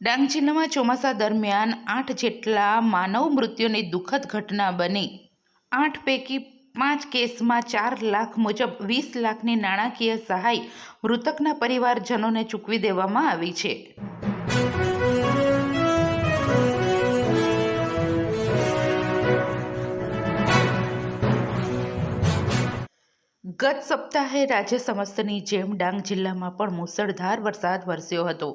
ડાંગ જિલ્લામાં ચોમાસા દરમિયાન આઠ જેટલા માનવ મૃત્યુની દુઃખદ ઘટના બની. આઠ પૈકી પાંચ કેસમાં ચાર લાખ મુજબ વીસ લાખની નાણાકીય સહાય મૃતકના પરિવારજનોને ચૂકવી દેવામાં આવી છે. ગત સપ્તાહે રાજ્ય સમસ્તની જેમ ડાંગ જિલ્લામાં પણ મુસળધાર વરસાદ વરસ્યો હતો.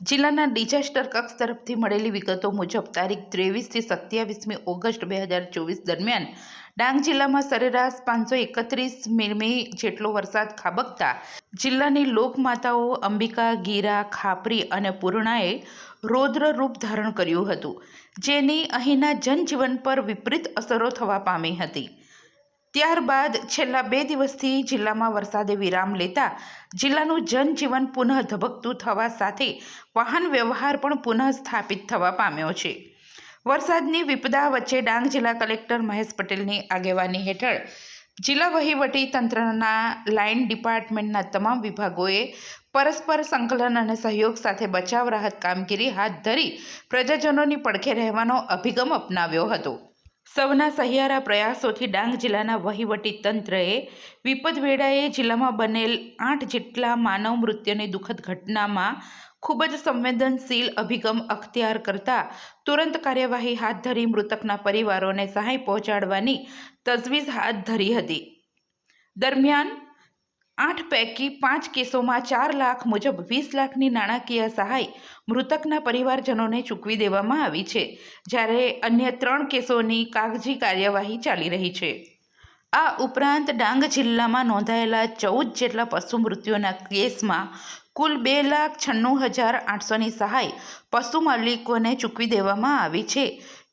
જિલ્લાના ડિઝાસ્ટર કક્ષ તરફથી મળેલી વિગતો મુજબ તારીખ ત્રેવીસથી સત્યાવીસમી ઓગસ્ટ બે હજાર ચોવીસ દરમિયાન ડાંગ જિલ્લામાં સરેરાશ પાંચસો એકત્રીસ મીમી જેટલો વરસાદ ખાબકતા જિલ્લાની લોકમાતાઓ અંબિકા, ગીરા, ખાપરી અને પૂર્ણાએ રૌદ્ર રૂપ ધારણ કર્યું હતું, જેની અહીંના જનજીવન પર વિપરીત અસરો થવા પામી હતી. ત્યારબાદ છેલ્લા બે દિવસથી જિલ્લામાં વરસાદે વિરામ લેતા જિલ્લાનું જનજીવન પુનઃ ધબકતું થવા સાથે વાહન વ્યવહાર પણ પુનઃ સ્થાપિત થવા પામ્યો છે. વરસાદની વિપદા વચ્ચે ડાંગ જિલ્લા કલેક્ટર મહેશ પટેલની આગેવાની હેઠળ જિલ્લા વહીવટી તંત્રના લાઇન ડિપાર્ટમેન્ટના તમામ વિભાગોએ પરસ્પર સંકલન અને સહયોગ સાથે બચાવ રાહત કામગીરી હાથ ધરી પ્રજાજનોની પડખે રહેવાનો અભિગમ અપનાવ્યો હતો. સૌના સહિયારા પ્રયાસોથી ડાંગ જિલ્લાના વહીવટી તંત્રએ વિપદ વેળાએ જિલ્લામાં બનેલ આઠ જેટલા માનવ મૃત્યુની દુઃખદ ઘટનામાં ખૂબ જ સંવેદનશીલ અભિગમ અખત્યાર કરતા તુરંત કાર્યવાહી હાથ ધરી મૃતકના પરિવારોને સહાય પહોંચાડવાની તજવીજ હાથ ધરી હતી. દરમિયાન આઠ પૈકી પાંચ કેસોમાં ચાર લાખ મુજબ વીસ લાખની નાણાકીય સહાય મૃતકના પરિવારજનોને ચૂકવી દેવામાં આવી છે, જ્યારે અન્ય ત્રણ કેસોની કાગજી કાર્યવાહી ચાલી રહી છે. આ ઉપરાંત ડાંગ જિલ્લામાં નોંધાયેલા ચૌદ જેટલા પશુ મૃત્યુના કેસમાં કુલ બે લાખ છન્નું હજાર આઠસોની સહાય પશુ માલિકોને ચૂકવી દેવામાં આવી છે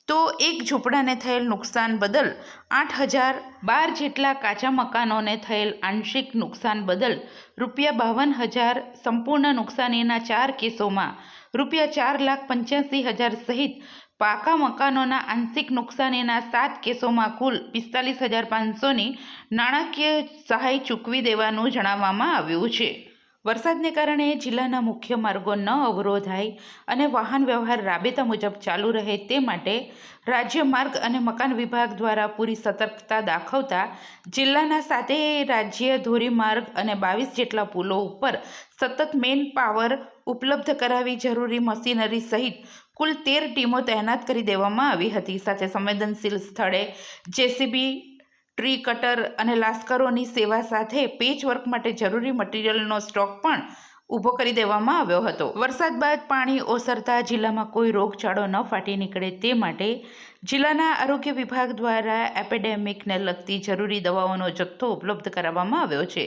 તો એક ઝૂંપડાને થયેલ નુકસાન બદલ આઠ હજાર બાર જેટલા કાચા મકાનોને થયેલ આંશિક નુકસાન બદલ રૂપિયા બાવન હજાર સંપૂર્ણ નુકસાનીના ચાર કેસોમાં રૂપિયા ચાર લાખ પંચ્યાસી હજાર સહિત પાકા મકાનોના આંશિક નુકસાનીના સાત કેસોમાં કુલ પિસ્તાલીસ હજાર પાંચસોની નાણાકીય સહાય ચૂકવી દેવાનું જણાવવામાં આવ્યું છે. વરસાદને કારણે જિલ્લાના મુખ્ય માર્ગો ન અવરોધાય અને વાહન વ્યવહાર રાબેતા મુજબ ચાલુ રહે તે માટે રાજ્ય માર્ગ અને મકાન વિભાગ દ્વારા પૂરી સતર્કતા દાખવતા જિલ્લાના સાતે રાજ્ય ધોરીમાર્ગ અને બાવીસ જેટલા પુલો ઉપર સતત મેન પાવર ઉપલબ્ધ કરાવી જરૂરી મશીનરી સહિત કુલ તેર ટીમો તૈનાત કરી દેવામાં આવી હતી. સાથે સંવેદનશીલ સ્થળે જેસીબી ટ્રી કટર અને લાસ્કરોની સેવા સાથે પેચવર્ક માટે જરૂરી મટીરીયલનો સ્ટોક પણ ઊભો કરી દેવામાં આવ્યો હતો. વરસાદ બાદ પાણી ઓસરતા જિલ્લામાં કોઈ રોગચાળો ન ફાટી નીકળે તે માટે જિલ્લાના આરોગ્ય વિભાગ દ્વારા એપેડેમિકને લગતી જરૂરી દવાઓનો જથ્થો ઉપલબ્ધ કરાવવામાં આવ્યો છે.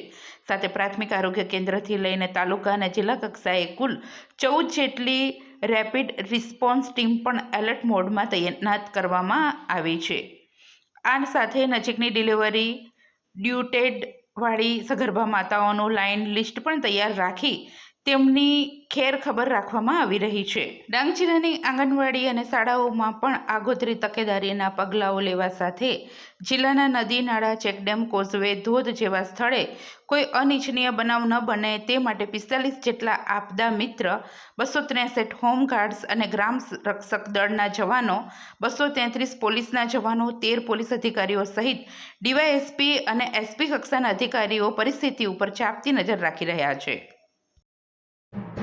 સાથે પ્રાથમિક આરોગ્ય કેન્દ્રથી લઈને તાલુકા અને જિલ્લા કક્ષાએ કુલ ચૌદ જેટલી રેપિડ રિસ્પોન્સ ટીમ પણ એલર્ટ મોડમાં તૈનાત કરવામાં આવી છે. આ સાથે નજીકની ડિલિવરી ડ્યુટેડવાળી સગર્ભા માતાઓનું લાઇન લિસ્ટ પણ તૈયાર રાખી તેમની ખેર ખબર રાખવામાં આવી રહી છે. ડાંગ જિલ્લાની આંગણવાડી અને શાળાઓમાં પણ આગોતરી તકેદારીના પગલાઓ લેવા સાથે જિલ્લાના નદી, નાળા, ચેકડેમ, કોઝવે, ધોધ જેવા સ્થળે કોઈ અનિચ્છનીય બનાવ ન બને તે માટે પિસ્તાલીસ જેટલા આપદા મિત્ર, બસો ત્રેસઠ હોમગાર્ડ્સ અને ગ્રામ રક્ષક દળના જવાનો, બસો તેત્રીસ પોલીસના જવાનો, તેર પોલીસ અધિકારીઓ સહિત ડીવાયએસપી અને એસપી કક્ષાના અધિકારીઓ પરિસ્થિતિ ઉપર ચાપતી નજર રાખી રહ્યા છે. you